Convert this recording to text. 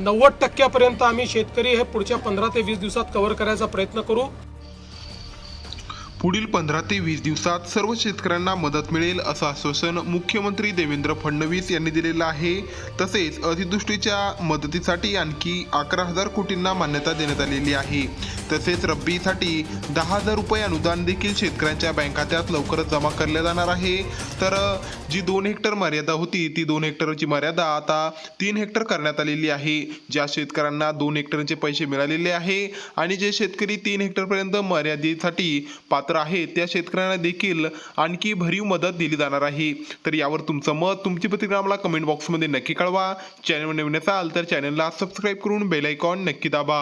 नव्वद टक्क्यापर्यंत आम्ही शेतकरी हे पुढच्या पंधरा ते वीस दिवसात कव्हर करायचा प्रयत्न करू. पुढील पंधरा ते वीस दिवसात सर्व शेतकऱ्यांना मदत मिळेल असं आश्वासन मुख्यमंत्री देवेंद्र फडणवीस यांनी दिलेलं आहे. तसेच अतिदृष्टीच्या मदतीसाठी आणखी अकरा हजार कोटींना मान्यता देण्यात आलेली आहे. तसेच रब्बीसाठी दहा हजार रुपये अनुदान देखील शेतकऱ्यांच्या बँक खात्यात लवकरच जमा करले जाणार आहे. तर जी दोन हेक्टर मर्यादा होती ती दोन हेक्टरची मर्यादा आता तीन हेक्टर करण्यात आलेली आहे. ज्या शेतकऱ्यांना दोन हेक्टरचे पैसे मिळालेले आहे आणि जे शेतकरी तीन हेक्टरपर्यंत मर्यादेसाठी पात्र आहेत त्या शेतकऱ्यांना देखील आणखी भरीव मदत दिली जाणार आहे. तर यावर तुमचं मत तुमची प्रतिक्रिया आम्हाला कमेंट बॉक्समध्ये नक्की कळवा. चॅनल नवीन असाल तर चॅनलला सबस्क्राईब करून बेल आयकॉन नक्की दाबा.